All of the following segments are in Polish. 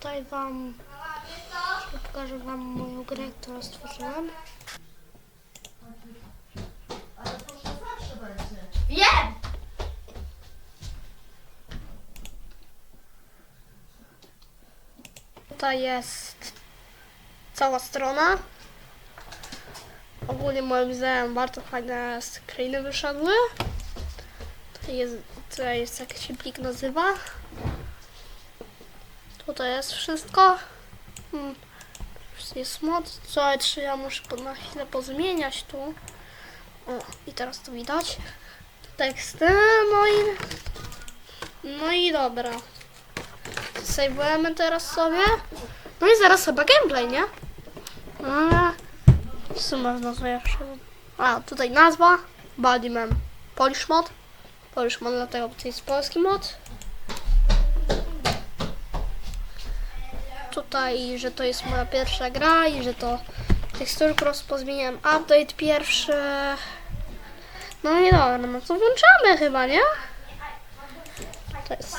tutaj wam pokażę wam moją grę, którą stworzyłem. Wiem! Tutaj jest cała strona. Ogólnie moim zdaniem bardzo fajne screeny wyszedły. Tutaj jest, tutaj jest jak się plik nazywa. Tutaj jest wszystko. Hmm. Jest mod, co jeszcze ja muszę na chwilę pozmieniać tu. O, i teraz to widać. Teksty, no i no i dobra. Sejwujemy teraz sobie. No i zaraz chyba gameplay, nie? Ale co można to jeszcze? A, tutaj nazwa. Bodyman. Polish mod. Polish mod, dlatego to jest polski mod. Tutaj, że to jest moja pierwsza gra i że to tekstury po prostu pozmieniałem update pierwszy. No i dobra, no to włączamy chyba, nie? To jest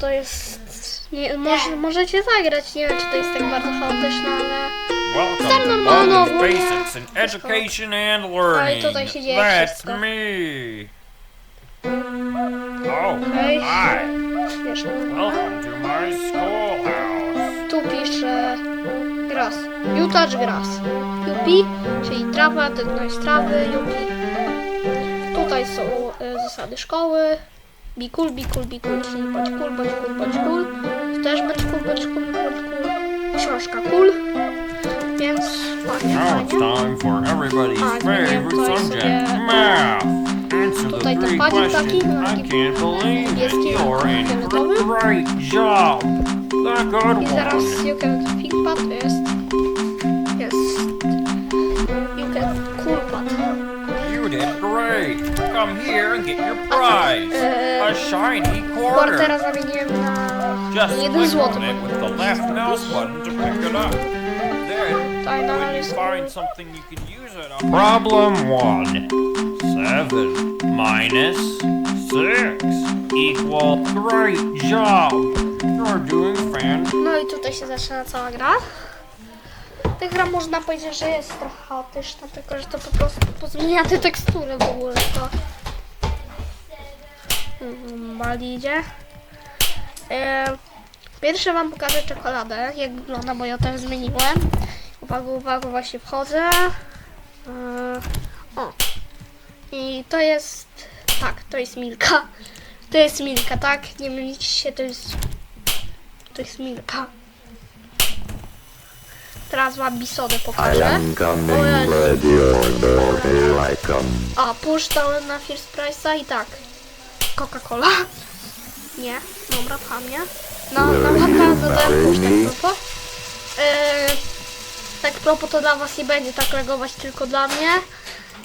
to jest. Nie, może, możecie zagrać, nie wiem czy to jest tak bardzo chaotyczne, ale. Welcome to ogólnie. Basics in Education and Learning. That's me. Oh, hi. Welcome to my schoolhouse. Grass. You touch grass. Yupi, czyli trawa, dotknąć trawy, yupi. Tutaj są e, zasady szkoły. Be cool, be cool, be cool, czyli bądź cool, bądź cool, bądź cool. Tu też bądź cool, bądź cool, bądź cool. Książka cool. Więc fajnie, Now it's fajnie. time for everybody's Ah, zmieniłem favorite tutaj subject, sobie- Tutaj ten questions. taki, I taki can't believe it. niebieski, fioletowy. A great job. The good I zaraz one. you can think pad jest. Jest. You can cool pad. You did great. Come here and get your prize. Uh, A shiny quarter. zamieniłem na Just jeden click złoty. on it with the left mouse button to pick it up. Then, na when you find something you can use it on. Problem one. Seven minus six equal great job. Fan. No i tutaj się zaczyna cała gra. Ta gra można powiedzieć, że jest trochę chaotyczna, tylko że to po prostu pozmienia te tekstury w ogóle. To Mhm, Bali idzie. E, pierwsze wam pokażę czekoladę, jak wygląda, bo ja też zmieniłem. Uwaga, uwaga, właśnie wchodzę. E, o. I to jest, tak, to jest Milka. To jest Milka, tak? Nie mylicie się, to jest to jest Milka. Teraz wam bisodę I pokażę. am coming, yeah. ready or here I come. A, push dałem na First Price'a i tak. Coca-Cola. Nie, dobra, tam nie. No, na naprawdę dodałem push tak propos. Yy, tak propos to dla was nie będzie tak reagować tylko dla mnie.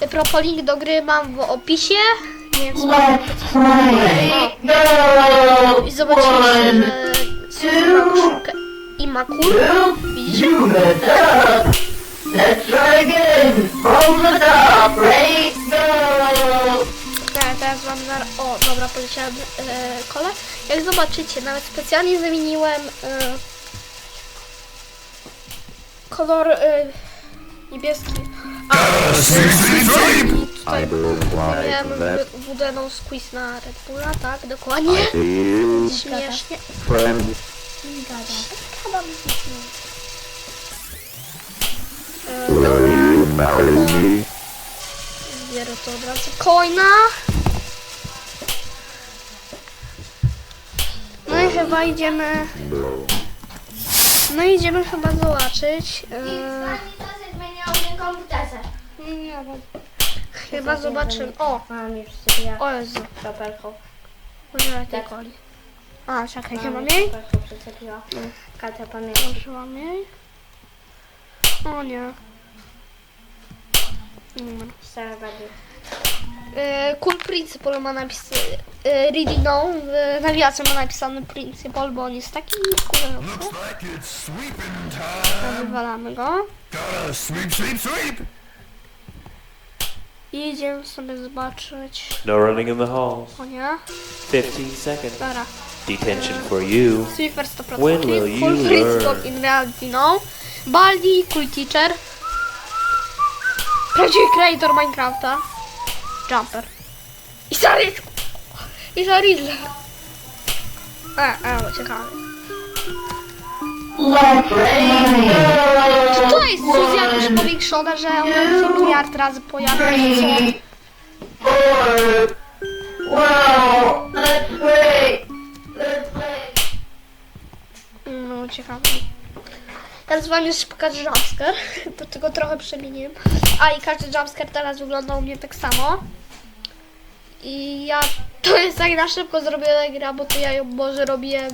Yy, propos link do gry mam w opisie. Nie wiem, co I zobaczycie, że ma kur. Widzicie? You messed up! Let's try again! From the top! Ready, go! Tak, teraz wam zaraz... O, dobra, poleciałem e, kole. Jak zobaczycie, nawet specjalnie zamieniłem e, kolor e, niebieski. A, tutaj miałem that. wódeną squeeze na Red Bulla, tak, dokładnie. Śmiesznie. Friend. E, Will dobra, you marry me? zbiorę to od razu. Coina. No i chyba idziemy... No i idziemy chyba zobaczyć. Komputerze. nie wiem. Chyba zobaczymy. O! Mam już sobie O Jezu. kropelką. Może jakiej coli. A, czekaj, nie mam jej? Przyczepiła. Katia pamięci. Może mam jej? O nie. Dobra. Stara bardziej. E, Cool Principal ma napis e, Ready No, w nawigacji ma napisany Principal, bo on jest taki kulerowy. Like it's sweeping time. Wywalamy go. Gotta sweep, sweep, sweep. I idziemy sobie zobaczyć. No running in the halls. O nie. 15 seconds. Dobra. Detention for you. Swiffer 100%. When will you Full learn? in reality, no. Baldi, Cool Teacher. Prawdziwy creator Minecrafta. Jumper. I Sarit. I Saridler. E, e, ciekawe. Let's race powiększone, że ona się miliard razy pojawia. No, ciekawe. Teraz wam jeszcze pokażę jumpscare, do tego trochę przemieniłem. A i każdy jumpscare teraz wygląda u mnie tak samo. I ja, to jest tak na szybko zrobiona gra, bo to ja ją może robiłem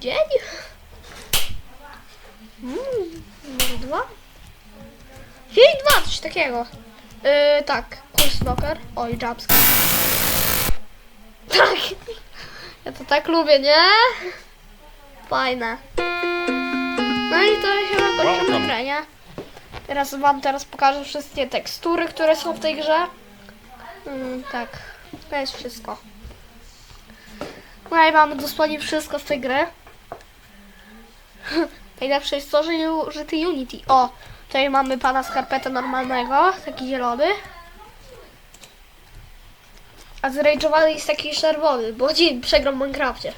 dzień? Mm, może dwa? Dzień dwa, coś takiego. Yy, tak, kurs smoker. Oj, jumpscare. Tak. Ja to tak lubię, nie? Fajne. No i to chyba grę, nie? Teraz wam teraz pokażę wszystkie tekstury, które są w tej grze. Mm, tak, to jest wszystko. No i mamy dosłownie wszystko z tej gry. Najlepsze jest to, że nie użyty Unity. O, tutaj mamy pana skarpetę normalnego, taki zielony. A zrage'owany jest taki czerwony, bo dzień przegrał w Minecrafcie.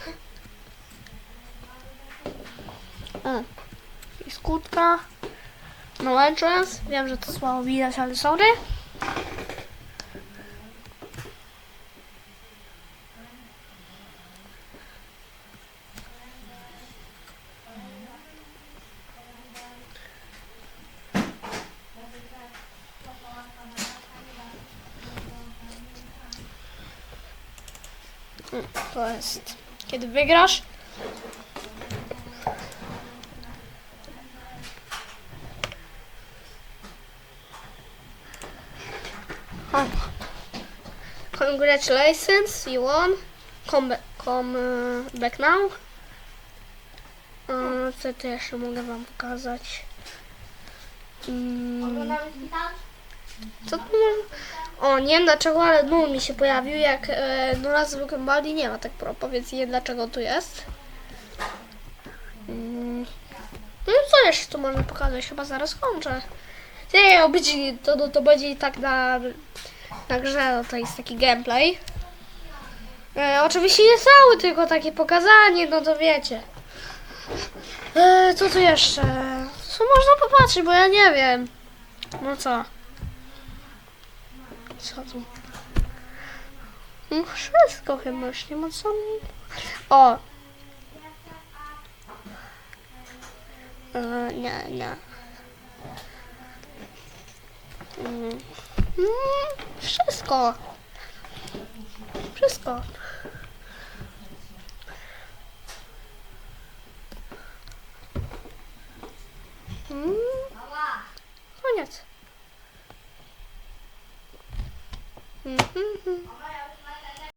I skutka. No entrance. Wiem, że to słabo widać, ale sorry. To jest. Kiedy wygrasz. O. Congratulations, you won. Come, come uh, back now. E, Co tu jeszcze mogę wam pokazać? Mm, co tu mam? O, nie wiem dlaczego, ale null mi się pojawił, jak e, no na zwykłym Baldi nie ma tak pro. Powiedz nie dlaczego tu jest. Mm. No co jeszcze tu można pokazać? Chyba zaraz kończę. Nie, będzie, to, to, to będzie i tak na, na grze, no to jest taki gameplay. E, oczywiście nie cały, tylko takie pokazanie, no to wiecie. E, co tu jeszcze? Co można popatrzeć, bo ja nie wiem. No co? Tu? No wszystko chyba już nie ma co. O! Nie, nie. Mm. Mm, wszystko. Wszystko.